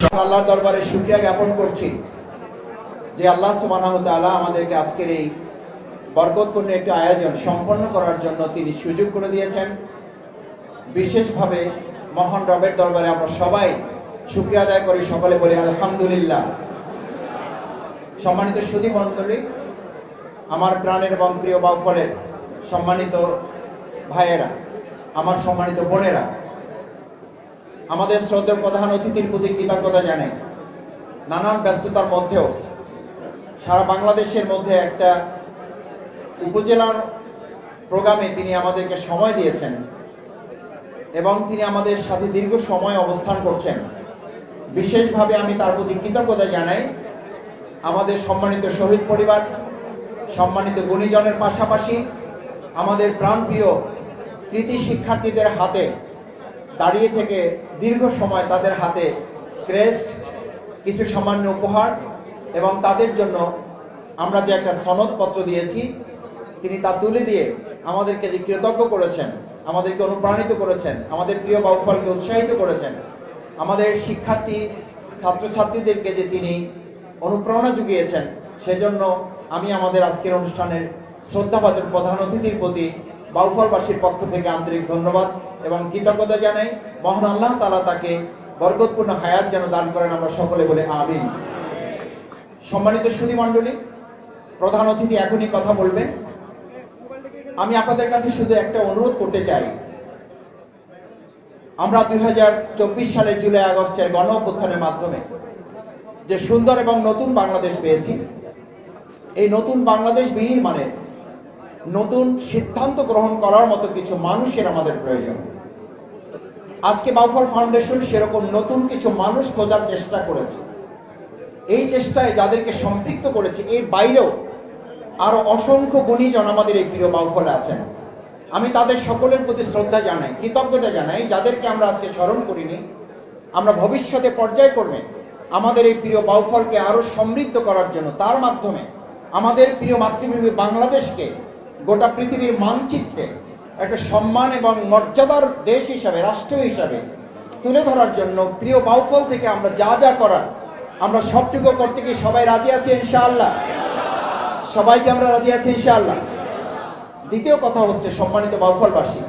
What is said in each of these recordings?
আল্লাহর দরবারে শুক্রিয়া জ্ঞাপন করছি যে আল্লাহ সুবহানাহু তাআলা আমাদেরকে আজকের এই বরকতপূর্ণ একটি আয়োজন সম্পন্ন করার জন্য তিনি সুযোগ করে দিয়েছেন। বিশেষভাবে মহান রবের দরবারে আমরা সবাই শুক্রিয়া আদায় করি, সকলে বলি আলহামদুলিল্লাহ। সম্মানিত সুধী মণ্ডলী আমার প্রাণের এবং প্রিয় বাউফলের সম্মানিত ভাইয়েরা, আমার সম্মানিত বোনেরা আমাদের শ্রদ্ধেয় প্রধান অতিথির প্রতি কৃতজ্ঞতা জানাই। নানান ব্যস্ততার মধ্যেও সারা বাংলাদেশের মধ্যে একটা উপজেলার প্রোগ্রামে তিনি আমাদেরকে সময় দিয়েছেন এবং তিনি আমাদের সাথে দীর্ঘ সময় অবস্থান করছেন। বিশেষভাবে আমি তার প্রতি কৃতজ্ঞতা জানাই। আমাদের সম্মানিত শহীদ পরিবার, সম্মানিত গুণীজনের পাশাপাশি আমাদের প্রাণপ্রিয় কৃতি শিক্ষার্থীদের হাতে দাঁড়িয়ে থেকে দীর্ঘ সময় তাদের হাতে ক্রেস্ট, কিছু সামান্য উপহার এবং তাদের জন্য আমরা যে একটা সনদপত্র দিয়েছি, তিনি তা তুলে দিয়ে আমাদেরকে যে কৃতজ্ঞ করেছেন, আমাদেরকে অনুপ্রাণিত করেছেন, আমাদের প্রিয় বাউফলকে উৎসাহিত করেছেন, আমাদের শিক্ষার্থী, ছাত্রছাত্রীদেরকে যে তিনি অনুপ্রেরণা জুগিয়েছেন সেজন্য আমি আমাদের আজকের অনুষ্ঠানের শ্রদ্ধাভাজন প্রধান অতিথির প্রতি বাউফলবাসীর পক্ষ থেকে আন্তরিক ধন্যবাদ এবং কৃতজ্ঞতা জানাই, মহান আল্লাহ তালা তাকে বরকতপূর্ণ হায়াত যেন দান করেন আমরা সকলে বলে আমিন। সম্মানিত সুধী মণ্ডলী প্রধান অতিথি এখনই কথা বলবেন। আমি আপনাদের কাছে শুধু একটা অনুরোধ করতে চাই। আমরা দুই হাজার চব্বিশ সালের জুলাই আগস্টের গণ অভ্যুত্থানের মাধ্যমে যে সুন্দর এবং নতুন বাংলাদেশ পেয়েছি, এই নতুন বাংলাদেশ বিনির্মাণে নতুন সিদ্ধান্ত গ্রহণ করার মতো কিছু মানুষের আমাদের প্রয়োজন। আজকে বাউফল ফাউন্ডেশন সেরকম নতুন কিছু মানুষ খোঁজার চেষ্টা করেছে। এই চেষ্টায় যাদেরকে সম্পৃক্ত করেছে, এর বাইরেও আরও অসংখ্য গুণীজন আমাদের এই প্রিয় বাউফলে আছেন। আমি তাদের সকলের প্রতি শ্রদ্ধা জানাই, কৃতজ্ঞতা জানাই, যাদেরকে আমরা আজকে স্মরণ করিনি। আমরা ভবিষ্যতে পর্যায়ক্রমে আমাদের এই প্রিয় বাউফলকে আরও সমৃদ্ধ করার জন্য তার মাধ্যমে আমাদের প্রিয় মাতৃভূমি বাংলাদেশকে গোটা পৃথিবীর মানচিত্রে একটা সম্মান এবং মর্যাদার দেশ হিসাবে, রাষ্ট্র হিসাবে তুলে ধরার জন্য প্রিয় বাউফল থেকে আমরা যা যা করার, আমরা সবটুকু করতে কি সবাই রাজি আছি ইনশাআল্লাহ। সবাইকে আমরা রাজি আছি ইনশাআল্লাহ। দ্বিতীয় কথা হচ্ছে সম্মানিত বাউফলবাসী,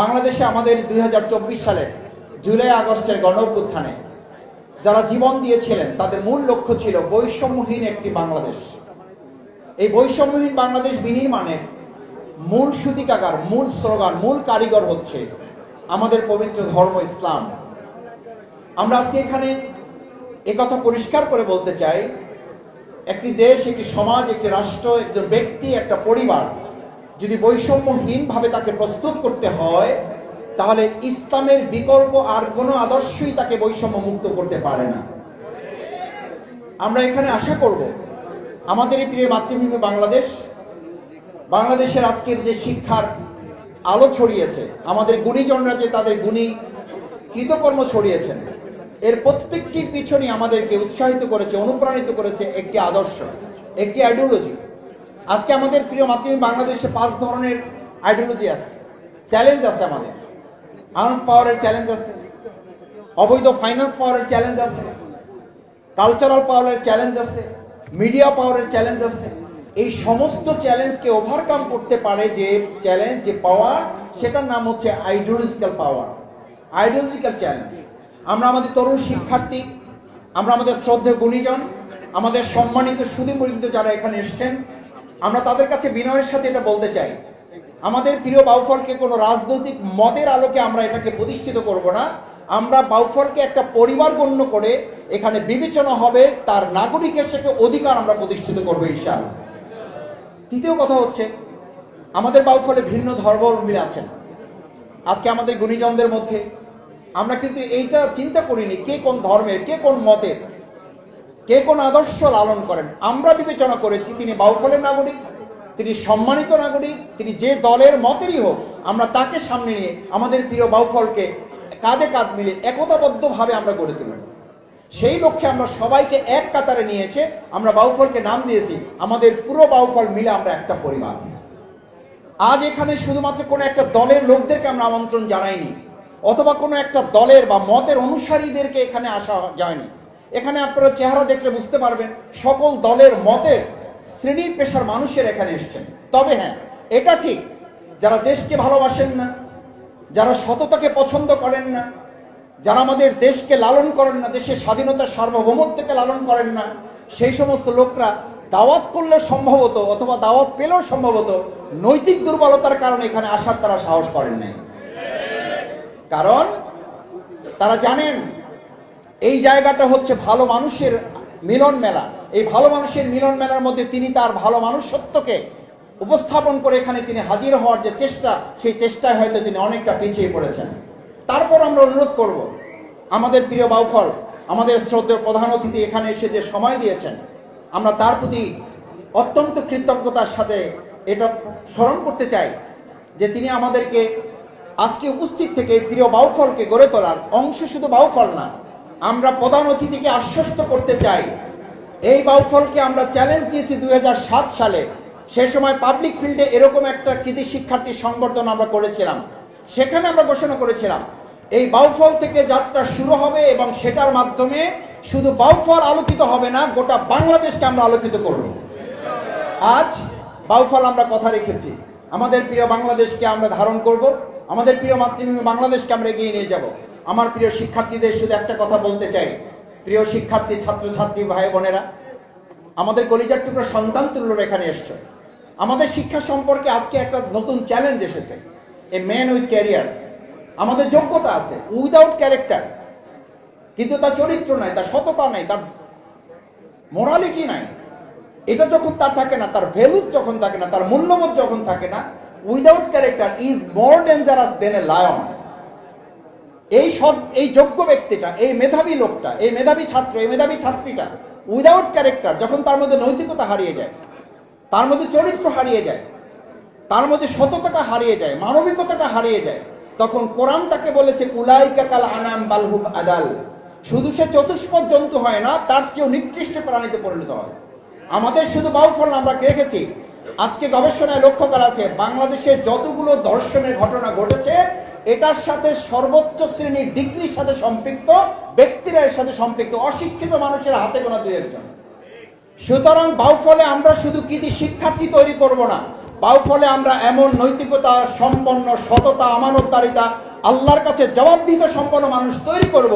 বাংলাদেশে আমাদের দুই হাজার চব্বিশ সালের জুলাই আগস্টের গণ যারা জীবন দিয়েছিলেন, তাদের মূল লক্ষ্য ছিল বৈষম্যহীন একটি বাংলাদেশ। এই বৈষম্যহীন বাংলাদেশ বিনির্মাণের মূল সূতিকাগার, মূল স্লোগান, মূল কারিগর হচ্ছে আমাদের পবিত্র ধর্ম ইসলাম। আমরা আজকে এখানে একথা পরিষ্কার করে বলতে চাই, একটি দেশ, একটি সমাজ, একটি রাষ্ট্র, একজন ব্যক্তি, একটা পরিবার যদি বৈষম্যহীনভাবে তাকে প্রস্তুত করতে হয়, তাহলে ইসলামের বিকল্প আর কোনো আদর্শই তাকে বৈষম্য মুক্ত করতে পারে না। আমরা এখানে আশা করব আমাদের এই প্রিয় মাতৃভূমি বাংলাদেশ, বাংলাদেশের আজকের যে শিক্ষার আলো ছড়িয়েছে, আমাদের গুণীজনরা যে তাদের গুণী কৃতকর্ম ছড়িয়েছেন, এর প্রত্যেকটির পিছনে আমাদেরকে উৎসাহিত করেছে, অনুপ্রাণিত করেছে একটি আদর্শ, একটি আইডিওলজি আজকে আমাদের প্রিয় মাতৃভূমি বাংলাদেশে পাঁচ ধরনের আইডিওলজি আছে। চ্যালেঞ্জ আছে আমাদের। আর্মস পাওয়ারের চ্যালেঞ্জ আছে। অবৈধ ফাইন্যান্স পাওয়ারের চ্যালেঞ্জ আছে। কালচারাল পাওয়ারের চ্যালেঞ্জ আছে। মিডিয়া পাওয়ারের চ্যালেঞ্জ আছে। এই সমস্ত চ্যালেঞ্জকে ওভারকাম করতে পারে যে চ্যালেঞ্জ যে পাওয়ার সেটার নাম হচ্ছে আইডিওলজিক্যাল পাওয়ার আইডিওলজিক্যাল চ্যালেঞ্জ আমরা আমাদের তরুণ শিক্ষার্থী, আমরা আমাদের শ্রদ্ধেয় গুণীজন, আমাদের সম্মানিত সুদীমরিন্দ যারা এখানে এসছেন, আমরা তাদের কাছে বিনয়ের সাথে এটা বলতে চাই। আমাদের প্রিয় বাউফলকে কোনো রাজনৈতিক মদের আলোকে আমরা এটাকে প্রতিষ্ঠিত করব না। আমরা বাউফলকে একটা পরিবার গণ্য করে এখানে বিবেচনা হবে, তার নাগরিকের সাথে অধিকার আমরা প্রতিষ্ঠিত করব ঈশান তৃতীয় কথা হচ্ছে, আমাদের বাউফলে ভিন্ন ধর্মাবলম্বী আছেন। আজকে আমাদের গুণীজনদের মধ্যে আমরা কিন্তু এইটা চিন্তা করিনি কে কোন ধর্মের, কে কোন মতের, কে কোন আদর্শ লালন করেন। আমরা বিবেচনা করেছি তিনি বাউফলের নাগরিক, তিনি সম্মানিত নাগরিক, তিনি যে দলের মতেরই হোক, আমরা তাকে সামনে নিয়ে আমাদের প্রিয় বাউফলকে কাঁধে কাঁধ মিলে একতাবদ্ধভাবে আমরা গড়ে তুলব সেই লক্ষ্যে আমরা সবাইকে এক কাতারে নিয়ে এসে আমরা বাউফলকে নাম দিয়েছি, আমাদের পুরো বাউফল মিলে আমরা একটা পরিবার। আজ এখানে শুধুমাত্র কোনো একটা দলের লোকদেরকে আমরা আমন্ত্রণ জানাইনি, অথবা কোনো একটা দলের বা মতের অনুসারীদেরকে এখানে আসা যায়নি। এখানে আপনারা চেহারা দেখলে বুঝতে পারবেন, সকল দলের মতের শ্রেণির পেশার মানুষের এখানে এসছেন। তবে হ্যাঁ এটা ঠিক, যারা দেশকে ভালোবাসেন না যারা সততাকে পছন্দ করেন না, যারা আমাদের দেশকে লালন করেন না, দেশের স্বাধীনতার সার্বভৌমত্বকে লালন করেন না, সেই সমস্ত লোকরা দাওয়াত করলে সম্ভবত অথবা দাওয়াত পেলেও সম্ভবত নৈতিক দুর্বলতার কারণে এখানে আসার তারা সাহস করেন নাই। কারণ তারা জানেন, এই জায়গাটা হচ্ছে ভালো মানুষের মিলন মেলা। এই ভালো মানুষের মিলন মেলার মধ্যে তিনি তার ভালো মানুষত্বকে উপস্থাপন করে এখানে তিনি হাজির হওয়ার যে চেষ্টা, সেই চেষ্টায় হয়তো তিনি অনেকটা পিছিয়ে পড়েছেন। তারপর আমরা অনুরোধ করব, আমাদের প্রিয় বাউফল, আমাদের শ্রদ্ধেয় প্রধান অতিথি এখানে এসে যে সময় দিয়েছেন, আমরা তার প্রতি অত্যন্ত কৃতজ্ঞতার সাথে এটা স্মরণ করতে চাই যে তিনি আমাদেরকে আজকে উপস্থিত থেকে প্রিয় বাউফলকে গড়ে তোলার অংশ শুধু বাউফল না, আমরা প্রধান অতিথিকে আশ্বস্ত করতে চাই। এই বাউফলকে আমরা চ্যালেঞ্জ দিয়েছি দু হাজার সাত সালে। সে সময় পাবলিক ফিল্ডে এরকম একটা কৃতি শিক্ষার্থী সংবর্ধনা আমরা করেছিলাম। সেখানে আমরা ঘোষণা করেছিলাম, এই বাউফল থেকে যাত্রা শুরু হবে এবং সেটার মাধ্যমে শুধু বাউফল আলোকিত হবে না, গোটা বাংলাদেশকে আমরা আলোকিত করব। আজ বাউফল আমরা কথা রেখেছি। আমাদের প্রিয় বাংলাদেশকে আমরা ধারণ করব, আমাদের প্রিয় মাতৃভূমি বাংলাদেশকে আমরা এগিয়ে নিয়ে যাব। আমার প্রিয় শিক্ষার্থীদের শুধু একটা কথা বলতে চাই। প্রিয় শিক্ষার্থী, ছাত্রছাত্রী ভাই বোনেরা আমাদের কলিজার টুকরো সন্তান তুল্যর এখানে এসছে। আমাদের শিক্ষা সম্পর্কে আজকে একটা নতুন চ্যালেঞ্জ এসেছে। এ ম্যান উইথ ক্যারিয়ার আমাদের যোগ্যতা আছে উইদাউট ক্যারেক্টার কিন্তু তার চরিত্র নাই, তার সততা নাই, তার মোরালিটি নাই। এটা যখন তার থাকে না, তার ভ্যালুস যখন থাকে না, তার মূল্যবোধ যখন থাকে না without character is more dangerous than a lion এই সৎ, এই যোগ্য ব্যক্তিটা, এই মেধাবী লোকটা, এই মেধাবী ছাত্র, এই মেধাবী ছাত্রীটা উইদাউট ক্যারেক্টার যখন তার মধ্যে নৈতিকতা হারিয়ে যায় তার মধ্যে চরিত্র হারিয়ে যায়, তার মধ্যে সততাটা হারিয়ে যায়, মানবিকতাটা হারিয়ে যায়, তখন কোরআন তাকে বলেছে, উলাইকা কাল আনাম বালহুব আদাল। শুধু সে চতুষ্পদ জন্তু হয় না, তার চেয়েও নিকৃষ্ট প্রাণীতে পরিণত হয়। আমাদের শুধু বাউফল আমরা দেখেছি? আজকে গবেষণায় লক্ষ্য করা আছে, বাংলাদেশে যতগুলো ধর্ষণের ঘটনা ঘটেছে, এটার সাথে সর্বোচ্চ শ্রেণির ডিগ্রির সাথে সম্পৃক্ত, ব্যক্তিরা এর সাথে সম্পৃক্ত, অশিক্ষিত মানুষের হাতে গোনা দুই একজন। সুতরাং বাউফলে আমরা শুধু কৃতি শিক্ষার্থী তৈরি করব না বাউফলে আমরা এমন নৈতিকতা, সম্পন্ন সততা, আমানতদারিতা, আল্লাহর কাছে জবাবদিহিত সম্পন্ন মানুষ তৈরি করব,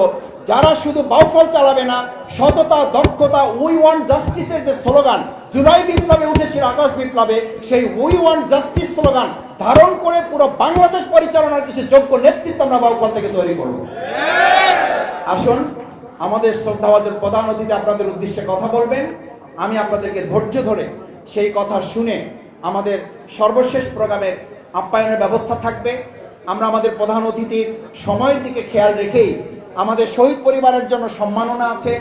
যারা শুধু বাউফল চালাবে না, সততা, দক্ষতা, উই ওয়ান জাস্টিসের যে স্লোগান, জুলাই বিপ্লবে উঠেছিল, আকাশ বিপ্লবে, সেই উই ওয়ান জাস্টিস স্লোগান ধারণ করে পুরো বাংলাদেশ পরিচালনার কিছু যোগ্য নেতৃত্ব আমরা বাউফল থেকে তৈরি করব। আসুন, আমাদের শ্রদ্ধাবাদের প্রধান অতিথি আপনাদের উদ্দেশ্যে কথা বলবেন। আমি আপনাদেরকে ধৈর্য ধরে সেই কথা শুনে আমাদের সর্বশেষ প্রোগ্রামের আপ্যায়নের ব্যবস্থা থাকবে। আমরা আমাদের প্রধান অতিথির সময়ের দিকে খেয়াল রেখেই আমাদের শহীদ পরিবারের জন্য সম্মাননা আছে,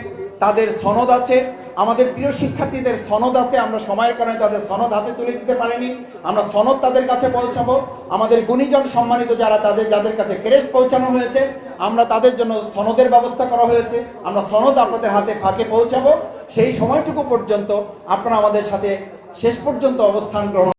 তাদের সনদ আছে, আমাদের প্রিয় শিক্ষার্থীদের সনদ আছে, আমরা সময়ের কারণে তাদের সনদ হাতে তুলে দিতে পারিনি, আমরা সনদ তাদের কাছে পৌঁছাবো। আমাদের গুণীজন সম্মানিত যারা তাদের, যাদের কাছে ক্রেস্ট পৌঁছানো হয়েছে, আমরা তাদের জন্য সনদের ব্যবস্থা করা হয়েছে, আমরা সনদ আপনাদের হাতে ফাঁকে পৌঁছাবো। সেই সময়টুকু পর্যন্ত আপনারা আমাদের সাথে শেষ পর্যন্ত অবস্থান গ্রহণ